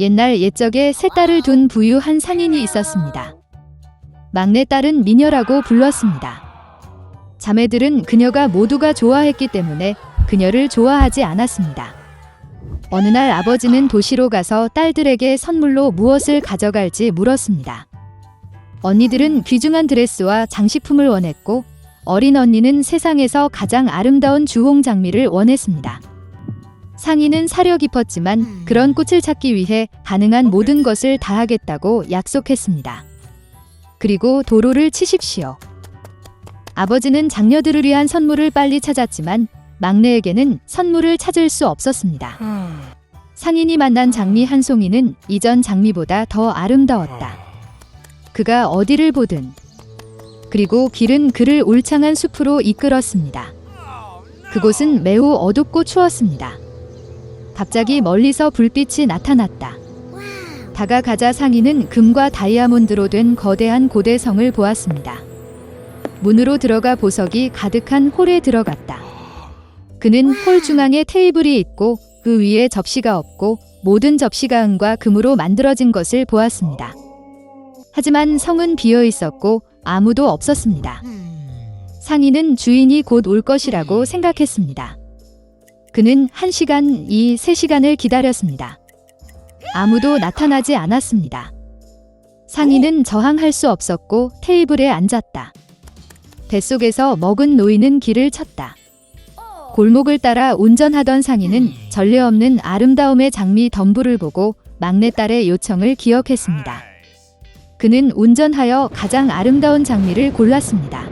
옛날 옛적에 세 딸을 둔 부유한 상인이 있었습니다. 막내 딸은 미녀라고 불렀습니다. 자매들은 그녀가 모두가 좋아했기 때문에 그녀를 좋아하지 않았습니다. 어느 날 아버지는 도시로 가서 딸들에게 선물로 무엇을 가져갈지 물었습니다. 언니들은 귀중한 드레스와 장식품을 원했고 어린 언니는 세상에서 가장 아름다운 주홍 장미를 원했습니다. 상인은 사려 깊었지만 그런 꽃을 찾기 위해 가능한 모든 것을 다 하겠다고 약속했습니다. 그리고 도로를 치십시오. 아버지는 장녀들을 위한 선물을 빨리 찾았지만 막내에게는 선물을 찾을 수 없었습니다. 상인이 만난 장미 한 송이는 이전 장미보다 더 아름다웠다. 그가 어디를 보든 그리고 길은 그를 울창한 숲으로 이끌었습니다. 그곳은 매우 어둡고 추웠습니다. 갑자기 멀리서 불빛이 나타났다. 다가가자 상인은 금과 다이아몬드로 된 거대한 고대성을 보았습니다. 문으로 들어가 보석이 가득한 홀에 들어갔다. 그는 홀 중앙에 테이블이 있고 그 위에 접시가 없고 모든 접시가 은과 금으로 만들어진 것을 보았습니다. 하지만 성은 비어 있었고 아무도 없었습니다. 상인은 주인이 곧 올 것이라고 생각했습니다. 그는 한 시간, 이세 시간을 기다렸습니다. 아무도 나타나지 않았습니다. 상인은 저항할 수 없었고 테이블에 앉았다. 뱃속에서 먹은 노인은 길을 쳤다. 골목을 따라 운전하던 상인은 전례 없는 아름다움의 장미 덤불을 보고 막내딸의 요청을 기억했습니다. 그는 운전하여 가장 아름다운 장미를 골랐습니다.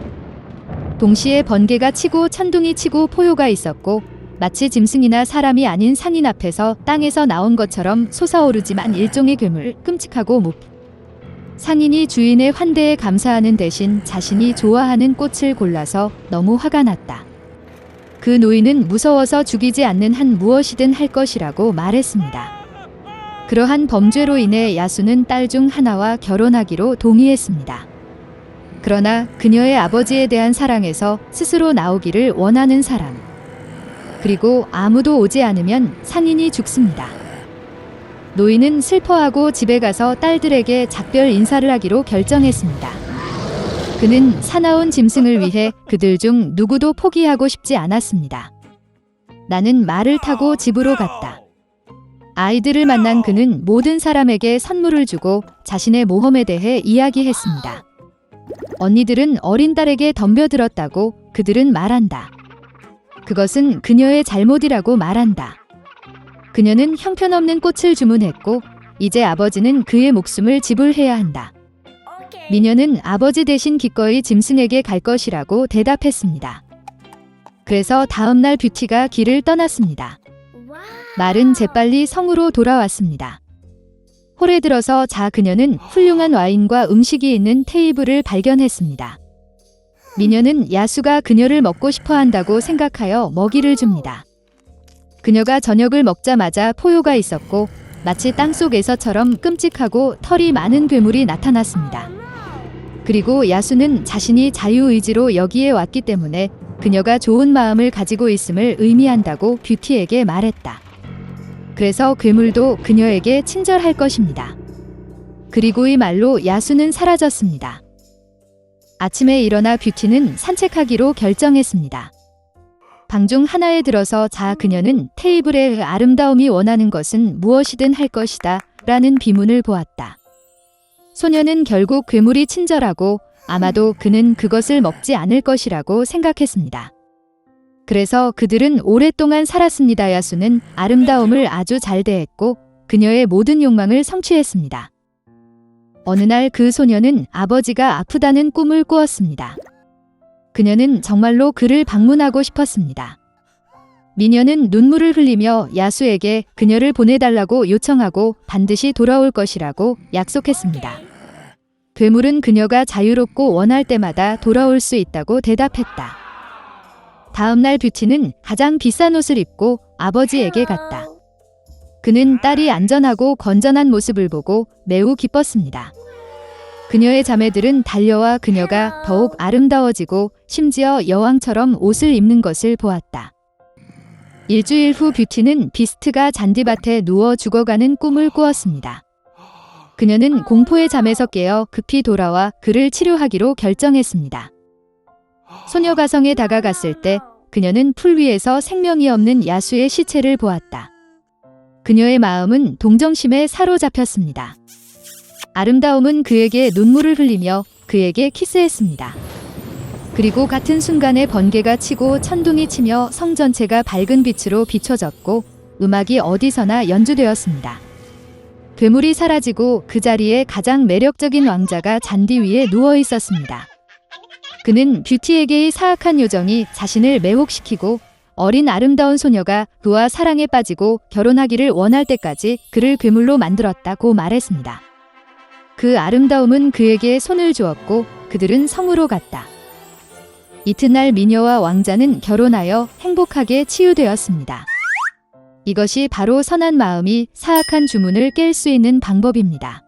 동시에 번개가 치고 천둥이 치고 포효가 있었고 마치 짐승이나 사람이 아닌 상인 앞에서 땅에서 나온 것처럼 솟아오르지만 일종의 괴물 끔찍하고 무 상인이 주인의 환대에 감사하는 대신 자신이 좋아하는 꽃을 골라서 너무 화가 났다. 그 노인은 무서워서 죽이지 않는 한 무엇이든 할 것이라고 말했습니다. 그러한 범죄로 인해 야수는 딸 중 하나와 결혼하기로 동의했습니다. 그러나 그녀의 아버지에 대한 사랑에서 스스로 나오기를 원하는 사람. 그리고 아무도 오지 않으면 상인이 죽습니다. 노인은 슬퍼하고 집에 가서 딸들에게 작별 인사를 하기로 결정했습니다. 그는 사나운 짐승을 위해 그들 중 누구도 포기하고 싶지 않았습니다. 나는 말을 타고 집으로 갔다. 아이들을 만난 그는 모든 사람에게 선물을 주고 자신의 모험에 대해 이야기했습니다. 언니들은 어린 딸에게 덤벼들었다고 그들은 말한다. 그것은 그녀의 잘못이라고 말한다. 그녀는 형편없는 꽃을 주문했고 이제 아버지는 그의 목숨을 지불해야 한다. 미녀는 아버지 대신 기꺼이 짐승에게 갈 것이라고 대답했습니다. 그래서 다음날 뷰티가 길을 떠났습니다. 말은 재빨리 성으로 돌아왔습니다. 홀에 들어서 자 그녀는 훌륭한 와인과 음식이 있는 테이블을 발견했습니다. 미녀는 야수가 그녀를 먹고 싶어 한다고 생각하여 먹이를 줍니다. 그녀가 저녁을 먹자마자 포효가 있었고 마치 땅속에서처럼 끔찍하고 털이 많은 괴물이 나타났습니다. 그리고 야수는 자신이 자유의지로 여기에 왔기 때문에 그녀가 좋은 마음을 가지고 있음을 의미한다고 뷰티에게 말했다. 그래서 괴물도 그녀에게 친절할 것입니다. 그리고 이 말로 야수는 사라졌습니다. 아침에 일어나 뷰티는 산책하기로 결정했습니다. 방중 하나에 들어서 자 그녀는 테이블의 아름다움이 원하는 것은 무엇이든 할 것이다 라는 비문을 보았다. 소녀는 결국 괴물이 친절하고 아마도 그는 그것을 먹지 않을 것이라고 생각했습니다. 그래서 그들은 오랫동안 살았습니다. 야수는 아름다움을 아주 잘 대했고 그녀의 모든 욕망을 성취했습니다. 어느 날 그 소녀는 아버지가 아프다는 꿈을 꾸었습니다. 그녀는 정말로 그를 방문하고 싶었습니다. 미녀는 눈물을 흘리며 야수에게 그녀를 보내달라고 요청하고 반드시 돌아올 것이라고 약속했습니다. 괴물은 그녀가 자유롭고 원할 때마다 돌아올 수 있다고 대답했다. 다음 날 뷰티는 가장 비싼 옷을 입고 아버지에게 갔다. 그는 딸이 안전하고 건전한 모습을 보고 매우 기뻤습니다. 그녀의 자매들은 달려와 그녀가 더욱 아름다워지고 심지어 여왕처럼 옷을 입는 것을 보았다. 일주일 후 뷰티는 비스트가 잔디밭에 누워 죽어가는 꿈을 꾸었습니다. 그녀는 공포의 잠에서 깨어 급히 돌아와 그를 치료하기로 결정했습니다. 소녀 가성에 다가갔을 때 그녀는 풀 위에서 생명이 없는 야수의 시체를 보았다. 그녀의 마음은 동정심에 사로잡혔습니다. 아름다움은 그에게 눈물을 흘리며 그에게 키스했습니다. 그리고 같은 순간에 번개가 치고 천둥이 치며 성 전체가 밝은 빛으로 비춰졌고 음악이 어디서나 연주되었습니다. 괴물이 사라지고 그 자리에 가장 매력적인 왕자가 잔디 위에 누워 있었습니다. 그는 뷰티에게의 사악한 요정이 자신을 매혹시키고 어린 아름다운 소녀가 그와 사랑에 빠지고 결혼하기를 원할 때까지 그를 괴물로 만들었다고 말했습니다. 그 아름다움은 그에게 손을 주었고 그들은 성으로 갔다. 이튿날 미녀와 왕자는 결혼하여 행복하게 치유되었습니다. 이것이 바로 선한 마음이 사악한 주문을 깰 수 있는 방법입니다.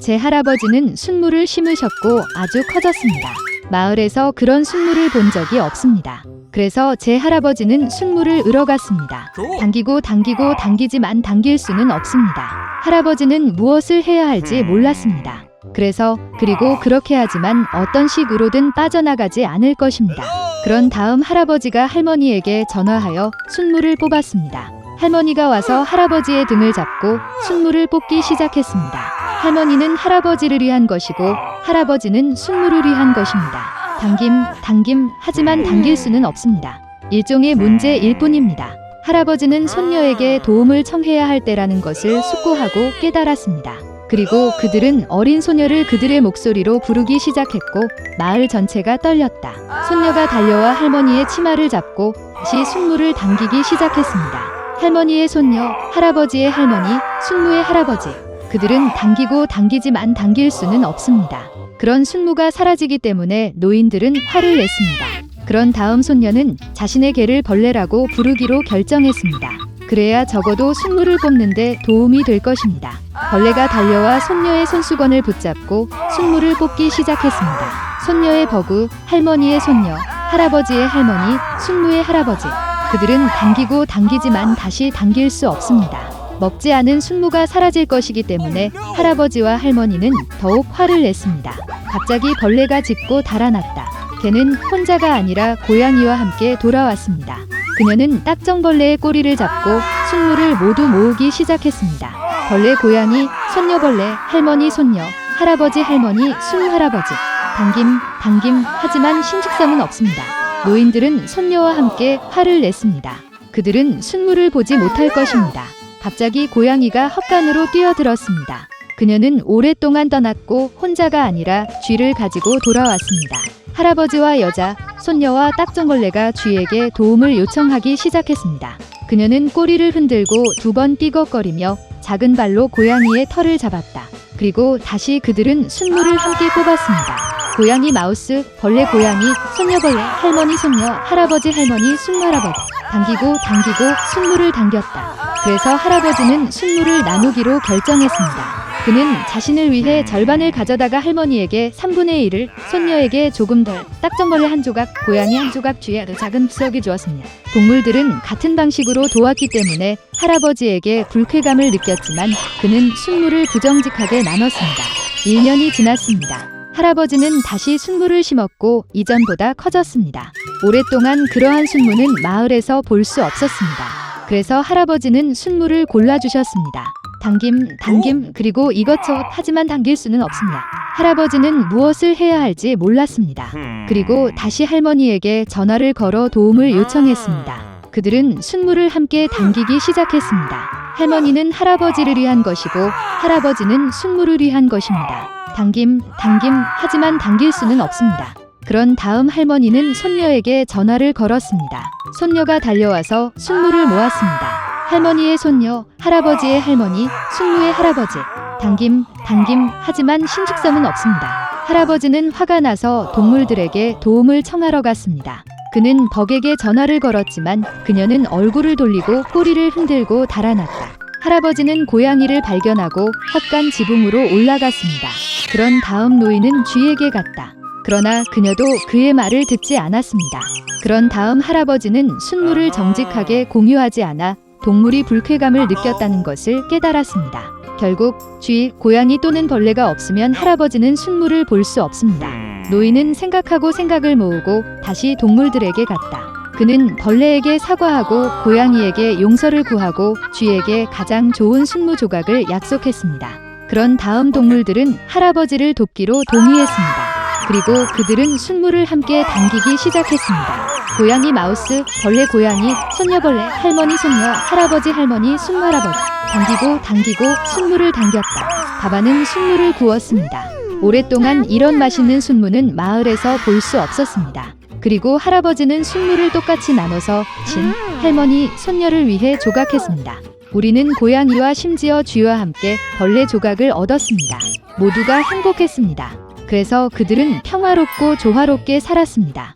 제 할아버지는 순물을 심으셨고 아주 커졌습니다. 마을에서 그런 순물을 본 적이 없습니다. 그래서 제 할아버지는 순물을 으러 갔습니다. 당기고 당기고 당기지만 당길 수는 없습니다. 할아버지는 무엇을 해야 할지 몰랐습니다. 그래서 그리고 그렇게 하지만 어떤 식으로든 빠져나가지 않을 것입니다. 그런 다음 할아버지가 할머니에게 전화하여 순물을 뽑았습니다. 할머니가 와서 할아버지의 등을 잡고 순물을 뽑기 시작했습니다. 할머니는 할아버지를 위한 것이고 할아버지는 순물을 위한 것입니다. 당김, 당김, 하지만 당길 수는 없습니다. 일종의 문제일 뿐입니다. 할아버지는 손녀에게 도움을 청해야 할 때라는 것을 숙고하고 깨달았습니다. 그리고 그들은 어린 소녀를 그들의 목소리로 부르기 시작했고 마을 전체가 떨렸다. 손녀가 달려와 할머니의 치마를 잡고 다시 순물을 당기기 시작했습니다. 할머니의 손녀, 할아버지의 할머니, 순무의 할아버지. 그들은 당기고 당기지만 당길 수는 없습니다. 그런 순무가 사라지기 때문에 노인들은 화를 냈습니다. 그런 다음 손녀는 자신의 개를 벌레라고 부르기로 결정했습니다. 그래야 적어도 순물을 뽑는데 도움이 될 것입니다. 벌레가 달려와 손녀의 손수건을 붙잡고 순물을 뽑기 시작했습니다. 손녀의 버구, 할머니의 손녀, 할아버지의 할머니, 순무의 할아버지. 그들은 당기고 당기지만 다시 당길 수 없습니다. 먹지 않은 순무가 사라질 것이기 때문에 할아버지와 할머니는 더욱 화를 냈습니다. 갑자기 벌레가 짖고 달아났다. 개는 혼자가 아니라 고양이와 함께 돌아왔습니다. 그녀는 딱정벌레의 꼬리를 잡고 순물을 모두 모으기 시작했습니다. 벌레 고양이, 손녀벌레, 할머니 손녀, 할아버지 할머니, 순 할아버지. 당김, 당김, 하지만 신축성은 없습니다. 노인들은 손녀와 함께 화를 냈습니다. 그들은 순물을 보지 못할 것입니다. 갑자기 고양이가 헛간으로 뛰어들었습니다. 그녀는 오랫동안 떠났고 혼자가 아니라 쥐를 가지고 돌아왔습니다. 할아버지와 여자, 손녀와 딱정벌레가 쥐에게 도움을 요청하기 시작했습니다. 그녀는 꼬리를 흔들고 두 번 삐걱거리며 작은 발로 고양이의 털을 잡았다. 그리고 다시 그들은 순물을 함께 뽑았습니다. 고양이 마우스, 벌레 고양이, 손녀벌레, 할머니 손녀, 할아버지 할머니, 순할아버지. 당기고 당기고 순물을 당겼다. 그래서 할아버지는 순물을 나누기로 결정했습니다. 그는 자신을 위해 절반을 가져다가 할머니에게 3분의 1을, 손녀에게 조금 덜, 딱정벌레 한 조각, 고양이 한 조각 쥐에 작은 부석이 주었습니다. 동물들은 같은 방식으로 도왔기 때문에 할아버지에게 불쾌감을 느꼈지만 그는 순물을 부정직하게 나눴습니다. 1년이 지났습니다. 할아버지는 다시 순물을 심었고 이전보다 커졌습니다. 오랫동안 그러한 순무는 마을에서 볼 수 없었습니다. 그래서 할아버지는 순물을 골라주셨습니다. 당김, 당김, 그리고 이것저것 하지만 당길 수는 없습니다. 할아버지는 무엇을 해야 할지 몰랐습니다. 그리고 다시 할머니에게 전화를 걸어 도움을 요청했습니다. 그들은 순물을 함께 당기기 시작했습니다. 할머니는 할아버지를 위한 것이고 할아버지는 순물을 위한 것입니다. 당김, 당김, 하지만 당길 수는 없습니다. 그런 다음 할머니는 손녀에게 전화를 걸었습니다. 손녀가 달려와서 순물을 모았습니다. 할머니의 손녀, 할아버지의 할머니, 순무의 할아버지. 당김, 당김, 하지만 신축성은 없습니다. 할아버지는 화가 나서 동물들에게 도움을 청하러 갔습니다. 그는 벅에게 전화를 걸었지만 그녀는 얼굴을 돌리고 꼬리를 흔들고 달아났다. 할아버지는 고양이를 발견하고 헛간 지붕으로 올라갔습니다. 그런 다음 노인은 쥐에게 갔다. 그러나 그녀도 그의 말을 듣지 않았습니다. 그런 다음 할아버지는 순물을 정직하게 공유하지 않아 동물이 불쾌감을 느꼈다는 것을 깨달았습니다. 결국 쥐, 고양이 또는 벌레가 없으면 할아버지는 순물을 볼 수 없습니다. 노인은 생각하고 생각을 모으고 다시 동물들에게 갔다. 그는 벌레에게 사과하고 고양이에게 용서를 구하고 쥐에게 가장 좋은 순무 조각을 약속했습니다. 그런 다음 동물들은 할아버지를 돕기로 동의했습니다. 그리고 그들은 순물을 함께 당기기 시작했습니다. 고양이 마우스, 벌레 고양이, 손녀벌레, 할머니 손녀, 할아버지 할머니, 순할아버지. 당기고 당기고 순물을 당겼다. 바바는 순물을 구웠습니다. 오랫동안 이런 맛있는 순무는 마을에서 볼 수 없었습니다. 그리고 할아버지는 순물을 똑같이 나눠서 친, 할머니, 손녀를 위해 조각했습니다. 우리는 고양이와 심지어 쥐와 함께 벌레 조각을 얻었습니다. 모두가 행복했습니다. 그래서 그들은 평화롭고 조화롭게 살았습니다.